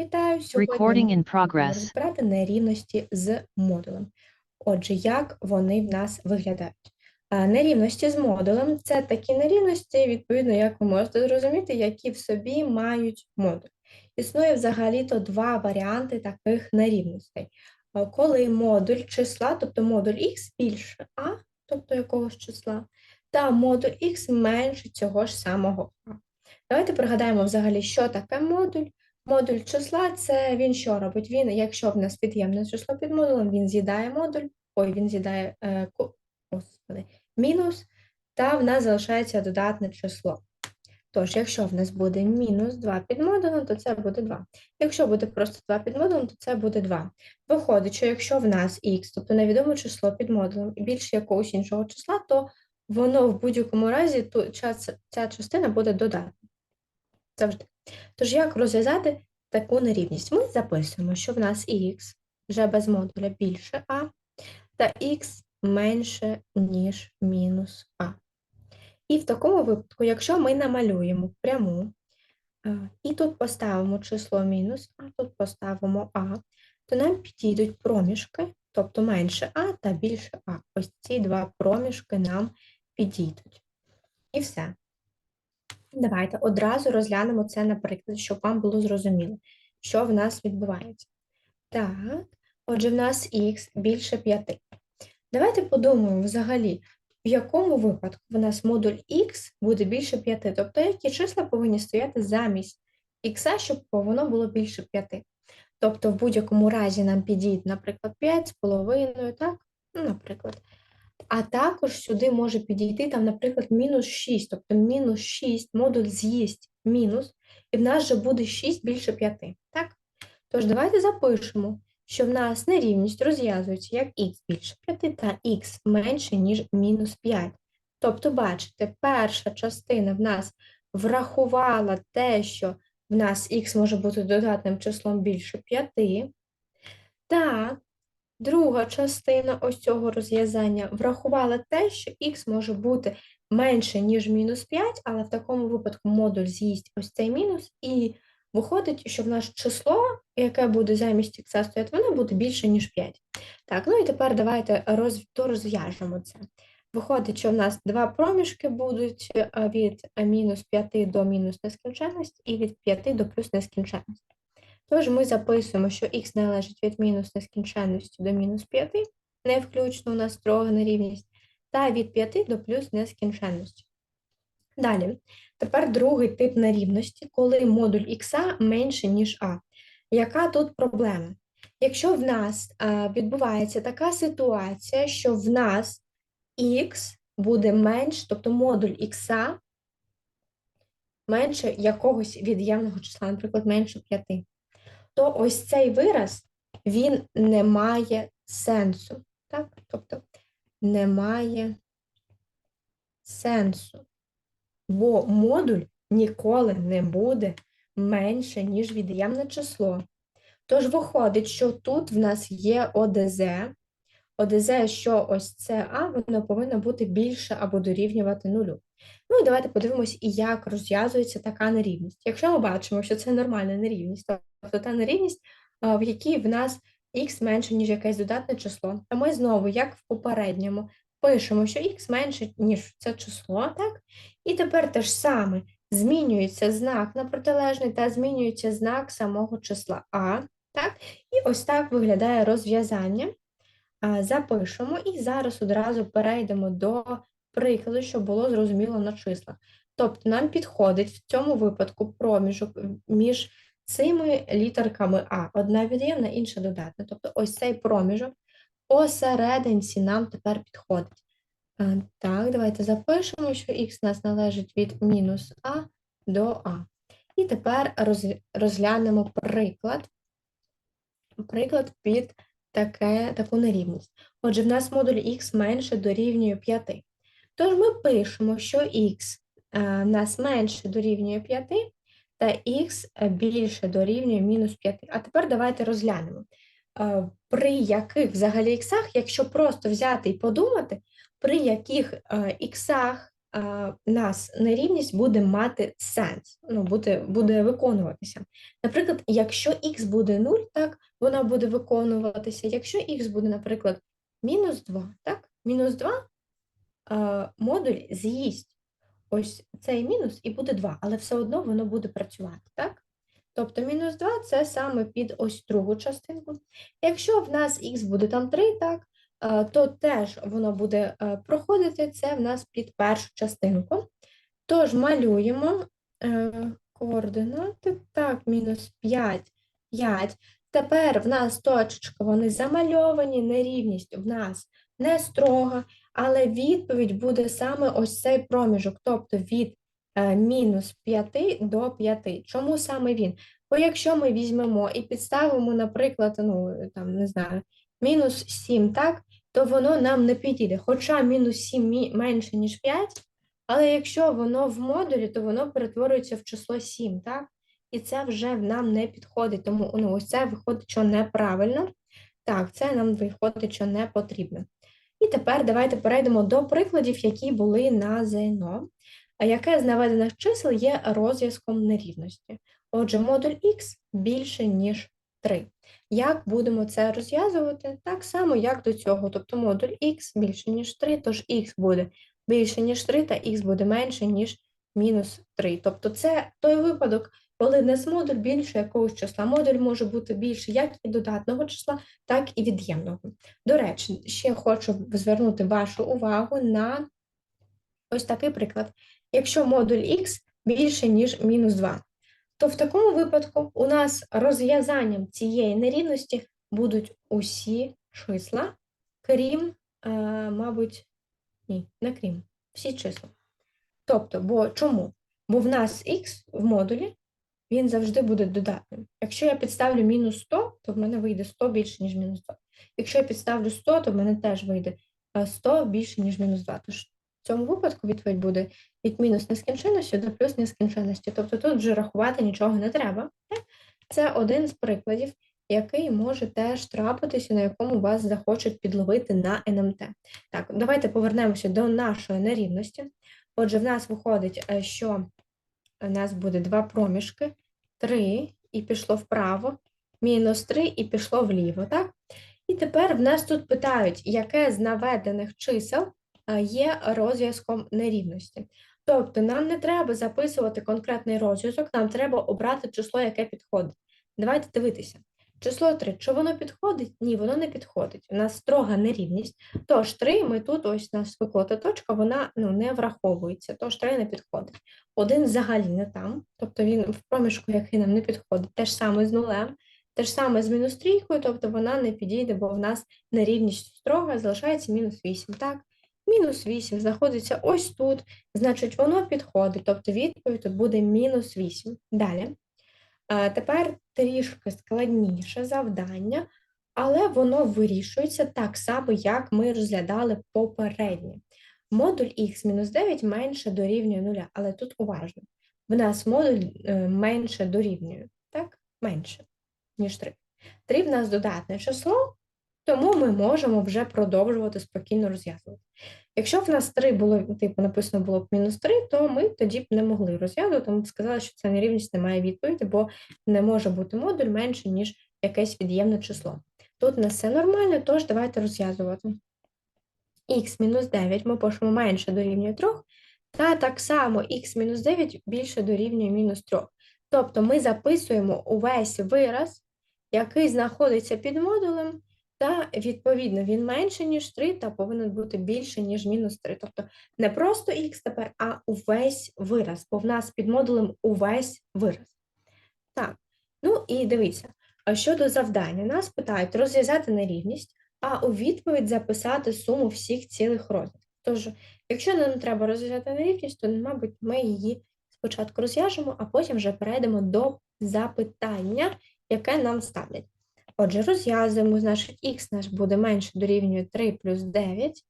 Вітаю! Сьогодні Recording in progress. розбирати нерівності з модулем. Отже, як вони в нас виглядають? Нерівності з модулем це такі нерівності, відповідно, як ви можете зрозуміти, які в собі мають модуль. Існує взагалі-то два варіанти таких нерівностей. Коли модуль числа, тобто модуль х більше а, тобто якогось числа, та модуль х менше цього ж самого а. Давайте пригадаємо взагалі, що таке модуль. Модуль числа це він що робить? Він, якщо в нас від'ємне число під модулем, він з'їдає модуль, ой, він з'їдає е, господи, мінус, та в нас залишається додатне число. Тож, якщо в нас буде мінус 2 під модулем, то це буде 2. Якщо буде просто 2 під модулем, то це буде 2. Виходить, що якщо в нас х, тобто невідоме число під модулем, більше якогось іншого числа, то воно в будь-якому разі ця частина буде додатна. Завжди. Тож, як розв'язати таку нерівність? Ми записуємо, що в нас х вже без модуля більше а, та х менше, ніж мінус а. І в такому випадку, якщо ми намалюємо пряму, е, і тут поставимо число мінус, а тут поставимо а, то нам підійдуть проміжки, тобто менше а та більше а. Ось ці два проміжки нам підійдуть. І все. Давайте одразу розглянемо це на прикладі, щоб вам було зрозуміло, що в нас відбувається. Так, отже, в нас х більше 5. Давайте подумаємо взагалі, в якому випадку в нас модуль х буде більше 5, тобто які числа повинні стояти замість х, щоб воно було більше 5. Тобто в будь-якому разі нам підійде, наприклад, 5 з половиною, так? Ну, наприклад. А також сюди може підійти, там, наприклад, мінус 6, тобто мінус 6 модуль з'їсть мінус, і в нас же буде 6 більше 5. Так? Тож давайте запишемо, що в нас нерівність розв'язується як х більше 5 та х менше, ніж мінус 5. Тобто, бачите, перша частина в нас врахувала те, що в нас х може бути додатним числом більше 5. Так, Друга частина ось цього розв'язання врахувала те, що х може бути менше, ніж мінус 5, але в такому випадку модуль з'їсть ось цей мінус, і виходить, що в нас число, яке буде замість х стояти, воно буде більше, ніж 5. Так, ну і тепер давайте роз, розв'яжемо це. Виходить, що в нас два проміжки будуть е, від мінус 5 до мінус нескінченності і від 5 до плюс нескінченності. Тож ми записуємо, що х належить від мінус нескінченності до мінус 5, не включно у нас строга нерівність, та від 5 до плюс нескінченності. Далі, тепер другий тип нерівності, коли модуль х менше, ніж а. Яка тут проблема? Якщо в нас відбувається така ситуація, що в нас х буде менш, тобто модуль х менше якогось від'ємного числа, наприклад, менше 5 то ось цей вираз він не має сенсу. Так? Тобто не має сенсу, бо модуль ніколи не буде менше, ніж від'ємне число. Тож виходить, що тут в нас є ОДЗ. ОДЗ, що ось це А, воно повинно бути більше або дорівнювати нулю. Ну і давайте подивимось, як розв'язується така нерівність. Якщо ми бачимо, що це нормальна нерівність, тобто та нерівність, в якій в нас х менше, ніж якесь додатне число, то ми знову, як в попередньому, пишемо, що х менше, ніж це число, так? І тепер те ж саме змінюється знак на протилежний та змінюється знак самого числа А, так? І ось так виглядає розв'язання. Запишемо і зараз одразу перейдемо до прикладу, щоб було зрозуміло на числах. Тобто нам підходить в цьому випадку проміжок між цими літерками А. Одна від'ємна, інша додатна. Тобто ось цей проміжок посерединці нам тепер підходить. Так, давайте запишемо, що х нас належить від мінус А до А. І тепер розглянемо приклад. Приклад під таке, таку нерівність. Отже, в нас модуль х менше дорівнює 5. Тож ми пишемо, що х е, в нас менше дорівнює 5, та х більше дорівнює мінус 5. А тепер давайте розглянемо, е, при яких взагалі іксах, якщо просто взяти і подумати, при яких е, іксах нас нерівність буде мати сенс, ну, буде, буде виконуватися. Наприклад, якщо х буде 0, так, вона буде виконуватися. Якщо х буде, наприклад, мінус 2, так, мінус 2 модуль з'їсть ось цей мінус і буде 2, але все одно воно буде працювати, так? Тобто мінус 2 це саме під ось другу частинку. Якщо в нас х буде там 3, так, е, то теж воно буде е, проходити це в нас під першу частинку. Тож малюємо е, координати, так, мінус 5, 5. Тепер в нас точечки, вони замальовані, нерівність в нас не строга, але відповідь буде саме ось цей проміжок, тобто від е, мінус 5 до 5. Чому саме він? Бо якщо ми візьмемо і підставимо, наприклад, ну, там, не знаю, мінус 7, так, то воно нам не підійде. Хоча мінус 7 мі- менше, ніж 5, але якщо воно в модулі, то воно перетворюється в число 7, так? І це вже нам не підходить, тому ну, ось це виходить, що неправильно. Так, це нам виходить, що не потрібно. І тепер давайте перейдемо до прикладів, які були на ЗНО. Яке з наведених чисел є розв'язком нерівності? Отже, модуль х більше, ніж 3. Як будемо це розв'язувати? Так само, як до цього. Тобто модуль х більше, ніж 3, тож х буде більше, ніж 3, та х буде менше, ніж мінус 3. Тобто це той випадок, коли в нас модуль більше якогось числа. Модуль може бути більше як і додатного числа, так і від'ємного. До речі, ще хочу звернути вашу увагу на ось такий приклад. Якщо модуль х більше, ніж мінус 2, то в такому випадку у нас розв'язанням цієї нерівності будуть усі числа, крім, е, мабуть, ні, не крім, всі числа. Тобто, бо чому? Бо в нас х в модулі він завжди буде додатним. Якщо я підставлю мінус 100, то в мене вийде 100 більше, ніж мінус 2. Якщо я підставлю 100, то в мене теж вийде е, 100 більше, ніж мінус 2. Тож цьому випадку відповідь буде від мінус нескінченності до плюс нескінченності. Тобто тут вже рахувати нічого не треба. Це один з прикладів, який може теж трапитися, на якому вас захочуть підловити на НМТ. Так, давайте повернемося до нашої нерівності. Отже, в нас виходить, е, що у нас буде два проміжки, 3 і пішло вправо, мінус 3 і пішло вліво, так? І тепер в нас тут питають, яке з наведених чисел е, є розв'язком нерівності. Тобто нам не треба записувати конкретний розв'язок, нам треба обрати число, яке підходить. Давайте дивитися. Число 3, чи воно підходить? Ні, воно не підходить. У нас строга нерівність. Тож 3, ми тут, ось у нас виклота точка, вона ну, не враховується, тож 3 не підходить. Один взагалі не там, тобто він в проміжку, який нам не підходить, те ж саме з нулем, те ж саме з мінус трійкою, тобто вона не підійде, бо в нас нерівність строга, залишається мінус 8. Так, мінус 8 знаходиться ось тут, значить, воно підходить, тобто відповідь тут буде мінус 8. Далі. Тепер трішки складніше завдання, але воно вирішується так само, як ми розглядали попереднє. Модуль х-9 менше дорівнює 0, але тут уважно. В нас модуль е, менше дорівнює, так? Менше, ніж 3. 3 в нас додатне число, тому ми можемо вже продовжувати спокійно розв'язувати. Якщо в нас 3 було, типу, написано було б мінус 3, то ми тоді б не могли розв'язувати, тому сказали, що ця нерівність не має відповіді, бо не може бути модуль менше, ніж якесь від'ємне число. Тут у нас все нормально, тож давайте розв'язувати. х-9 ми пишемо менше дорівнює 3, та так само х-9 більше дорівнює мінус 3. Тобто ми записуємо увесь вираз, який знаходиться під модулем, та, відповідно, він менше, ніж 3, та повинен бути більше, ніж мінус 3. Тобто не просто х тепер, а увесь вираз, бо в нас під модулем увесь вираз. Так, ну і дивіться, щодо завдання, нас питають розв'язати нерівність, а у відповідь записати суму всіх цілих розв'язків. Тож, якщо нам треба розв'язати нерівність, то, мабуть, ми її спочатку розв'яжемо, а потім вже перейдемо до запитання, яке нам ставлять. Отже, розв'язуємо, значить, х наш буде менше дорівнює 3 плюс 9,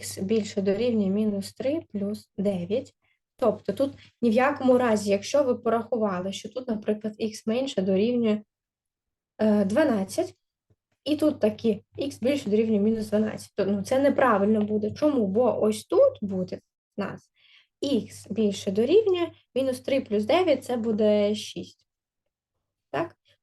х більше дорівнює мінус 3 плюс 9. Тобто тут ні в якому разі, якщо ви порахували, що тут, наприклад, х менше дорівнює е, 12, і тут такі х більше дорівнює мінус 12, то ну, це неправильно буде. Чому? Бо ось тут буде в нас х більше дорівнює, мінус 3 плюс 9 це буде 6.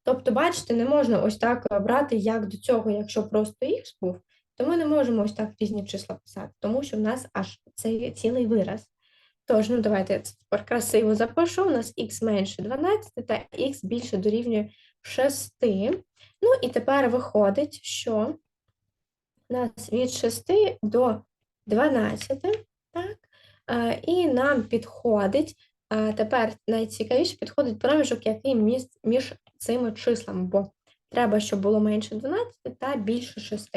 Тобто, бачите, не можна ось так е, брати, як до цього, якщо просто х був, то ми не можемо ось так різні числа писати, тому що в нас аж це цілий вираз. Тож, ну давайте я тепер красиво запишу. У нас х менше 12 та х більше дорівнює 6. Ну і тепер виходить, що у нас від 6 до 12, так? Е, І нам підходить, е, тепер найцікавіше підходить проміжок, який між цими числами, бо треба, щоб було менше 12 та більше 6.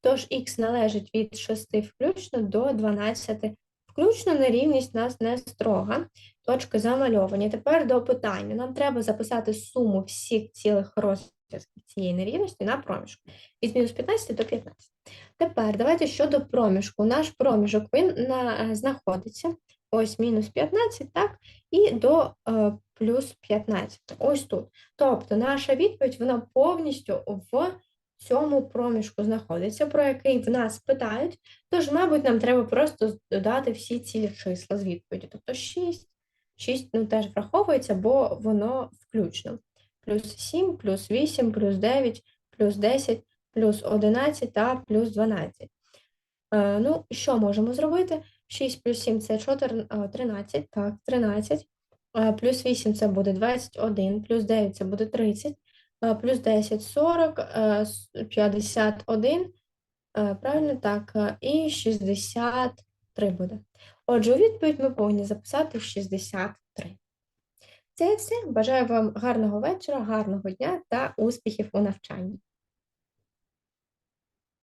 Тож х належить від 6 включно до 12 включно нерівність нас не строга. Точки замальовані. Тепер до питання. Нам треба записати суму всіх цілих розв'язків цієї нерівності на проміжку від мінус 15 до 15. Тепер давайте щодо проміжку. Наш проміжок він на, знаходиться ось мінус 15, так, і до е, плюс 15. Ось тут. Тобто наша відповідь вона повністю в цьому проміжку знаходиться, про який в нас питають. Тож, мабуть, нам треба просто додати всі цілі числа з відповіді. Тобто 6, 6 ну, теж враховується, бо воно включно. Плюс 7, плюс 8, плюс 9, плюс 10, плюс 11 та плюс 12. Е, ну, що можемо зробити? 6 плюс 7 це 4, 13, так, 13. Плюс 8 це буде 21, плюс 9 це буде 30, е, плюс 10 40, е, 51, е, правильно так, і 63 буде. Отже, у відповідь ми повинні записати 63. Це все. Бажаю вам гарного вечора, гарного дня та успіхів у навчанні.